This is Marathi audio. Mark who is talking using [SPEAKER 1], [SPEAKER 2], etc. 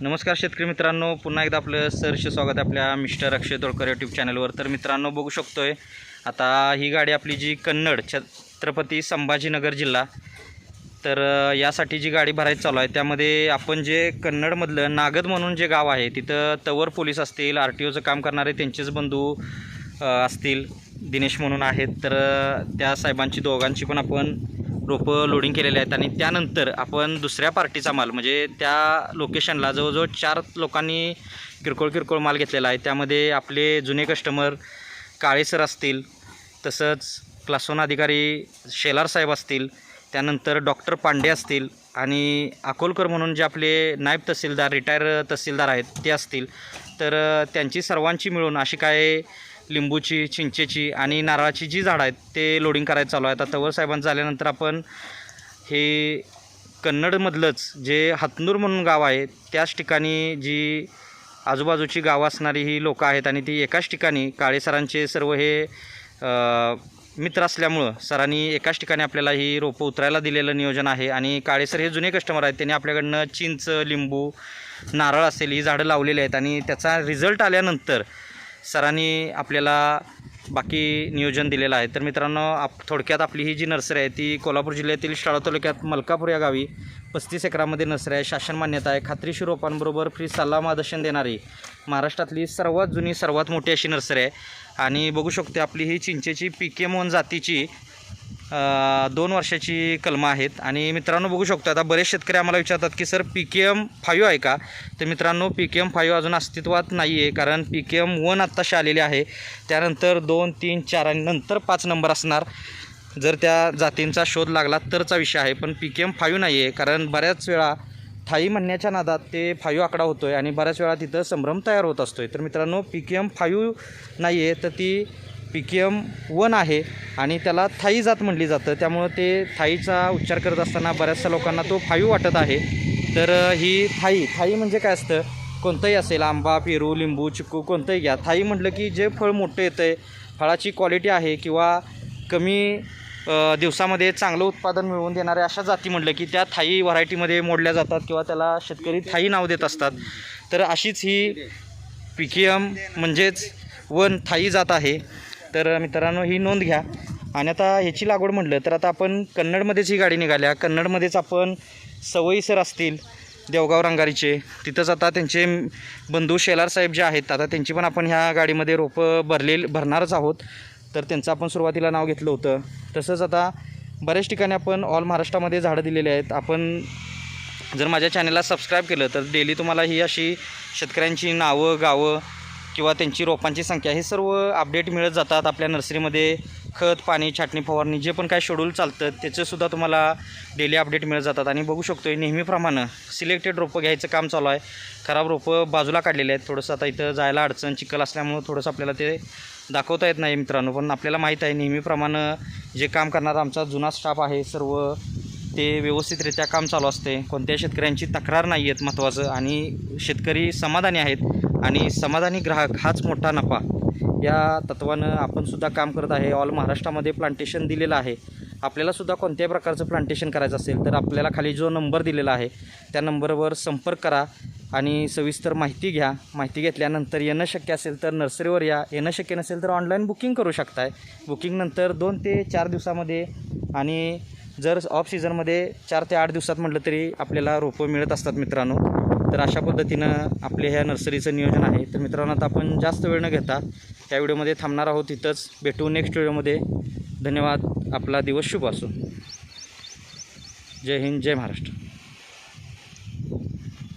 [SPEAKER 1] नमस्कार शेतकरी मित्रांनो पुन्हा एकदा आपलं सहर्ष स्वागत आहे आपल्या मिस्टर अक्षय तोडकर यूट्यूब चॅनलवर तर मित्रांनो बघू शकतो आहे आता ही गाडी आपली जी कन्नड छत्रपती संभाजीनगर जिल्हा तर यासाठी जी गाडी भरायची चालू आहे त्यामध्ये आपण जे कन्नडमधलं नागद म्हणून जे गाव आहे तिथं तवर पोलीस असतील आर टी ओचं काम करणारे त्यांचेच बंधू असतील दिनेश म्हणून आहेत. तर त्या साहेबांची दोघांची पण आपण रोपं लोडिंग केलेले आहेत आणि त्यानंतर आपण दुसऱ्या पार्टीचा माल म्हणजे त्या लोकेशनला जवळजवळ चार लोकांनी किरकोळ किरकोळ माल घेतलेला आहे. त्यामध्ये आपले जुने कस्टमर काळे सर असतील तसंच क्लासोन अधिकारी शेलार साहेब असतील त्यानंतर डॉक्टर पांडे असतील आणि अकोलकर म्हणून जे आपले नायब तहसीलदार रिटायर तहसीलदार आहेत ते असतील. तर त्यांची सर्वांची मिळून अशी काय लिंबूची चिंचेची आणि नारळाची जी झाडं आहेत ते लोडिंग करायचं चालू आहे. आता तवर साहेबांचं झाल्यानंतर आपण हे कन्नडमधलंच जे हातनूर म्हणून गाव आहे त्याच ठिकाणी जी आजूबाजूची गावं असणारी ही लोकं आहेत आणि ती एकाच ठिकाणी काळेसरांचे सर्व हे मित्र असल्यामुळं सरांनी एकाच ठिकाणी आपल्याला ही रोपं उतरायला दिलेलं नियोजन आहे. आणि काळेसर हे जुने कस्टमर आहेत त्यांनी आपल्याकडनं चिंच लिंबू नारळ असेल ही झाडं लावलेली आहेत आणि त्याचा रिझल्ट आल्यानंतर सरांनी आपल्याला बाकी नियोजन दिलेलं आहे. तर मित्रांनो आप थोडक्यात आपली ही जी नर्सरी आहे ती कोल्हापूर जिल्ह्यातील शाळा तालुक्यात मलकापूर या गावी पस्तीस एकरामध्ये नर्सरी आहे. शासन मान्यता आहे. खात्रीशीर रोपांबरोबर फ्री सल्ला मार्गदर्शन देणारी महाराष्ट्रातली सर्वात जुनी सर्वात मोठी अशी नर्सरी आहे. आणि बघू शकतो आपली ही चिंचेची पी के मोहन जातीची दोन वर्षाची कलमं आहेत. आणि मित्रांनो बघू शकतो आता बरेच शेतकरी आम्हाला विचारतात की sir P K M five आहे का? तर मित्रांनो पी के एम फाईव्ह अजून अस्तित्वात नाही आहे कारण पी के एम वन आत्ताशी आलेली आहे. त्यानंतर दोन तीन चार आणि नंतर पाच नंबर असणार. जर त्या जातींचा शोध लागला तरचा विषय आहे पण पी के एम फाईव्ह नाही आहे कारण बऱ्याच वेळा थाई म्हणण्याच्या नादात ते फाईव्ह आकडा होतो आहे आणि बऱ्याच वेळा तिथं संभ्रम तयार होत असतो आहे तर मित्रांनो पी के एम फाईव्ह नाही आहे तर ती पिकियम वन आहे आणि त्याला थाई जात म्हणली जातं. त्यामुळं ते थाईचा उच्चार करत असताना बऱ्याचशा लोकांना तो फाईव्ह वाटत आहे. तर ही थाई थाई म्हणजे काय असतं? कोणतंही असेल आंबा पेरू लिंबू चिक्कू कोणतंही घ्या. थाई म्हटलं की जे फळ मोठं येतं आहे फळाची क्वालिटी आहे किंवा कमी दिवसामध्ये चांगलं उत्पादन मिळवून देणाऱ्या अशा जाती म्हटलं की त्या थाई व्हरायटीमध्ये मोडल्या जातात किंवा त्याला शेतकरी थाई नाव देत असतात. तर अशीच ही पिकियम म्हणजेच वन थाई जात आहे. तर मित्रांनो ही नोंद घ्या. आणि आता ह्याची लागवड म्हटलं तर आता आपण कन्नडमध्येच ही गाडी निघाल्या. कन्नडमध्येच आपण सवयीसर असतील देवगाव रंगारीचे. तिथंच आता त्यांचे बंधू शेलार साहेब जे आहेत आता त्यांची पण आपण ह्या गाडीमध्ये रोपं भरले भरणारच आहोत. तर त्यांचं आपण सुरुवातीला नाव घेतलं होतं. तसंच आता बऱ्याच ठिकाणी आपण ऑल महाराष्ट्रामध्ये झाडं दिलेली आहेत. आपण जर माझ्या चॅनलला सबस्क्राईब केलं तर डेली तुम्हाला ही अशी शेतकऱ्यांची नावं गावं किंवा त्यांची रोपांची संख्या हे सर्व अपडेट मिळत जातात आपल्या नर्सरीमध्ये खत पाणी छाटणी फवारणी जे पण काय शेड्यूल चालतं त्याचंसुद्धा तुम्हाला डेली अपडेट मिळत जातात. आणि बघू शकतो आहे नेहमीप्रमाणे सिलेक्टेड रोपं घ्यायचं काम चालू आहे. खराब रोपं बाजूला काढलेले आहेत. थोडंसं आता इथं जायला अडचण चिखल असल्यामुळं थोडंसं आपल्याला ते दाखवता येत नाही मित्रांनो. पण आपल्याला माहीत आहे नेहमीप्रमाणे जे काम करणारा आमचा जुना स्टाफ आहे सर्व ते व्यवस्थितरित्या काम चालू असते. कोणत्या शेतकऱ्यांची तक्रार नाही आहेत महत्त्वाचं आणि शेतकरी समाधानी आहेत. आणि समाधानी ग्राहक हाच मोठा नफा. या तत्वानं आपण सुद्धा काम करत आहे. ऑल महाराष्ट्रामध्ये प्लांटेशन दिलेलं आहे. आपल्यालासुद्धा कोणत्याही प्रकारचं प्लांटेशन करायचं असेल तर आपल्याला खाली जो नंबर दिलेला आहे त्या नंबरवर संपर्क करा आणि सविस्तर माहिती घ्या. माहिती घेतल्यानंतर येणं शक्य असेल तर नर्सरीवर या. येणं शक्य नसेल तर ऑनलाईन बुकिंग करू शकताय. बुकिंगनंतर दोन ते चार दिवसामध्ये आणि जर ऑफ सीझनमध्ये चार ते आठ दिवसात म्हटलं तरी आपल्याला रोपं मिळत असतात मित्रांनो. तर अशा पद्धतीनं आपल्या ह्या नर्सरीचं नियोजन आहे. तर मित्रांनो आता आपण जास्त वेळ न घेता या व्हिडिओमध्ये थांबणार आहोत. तिथंच भेटू नेक्स्ट व्हिडिओमध्ये. धन्यवाद. आपला दिवस शुभ असो. जय हिंद जय महाराष्ट्र.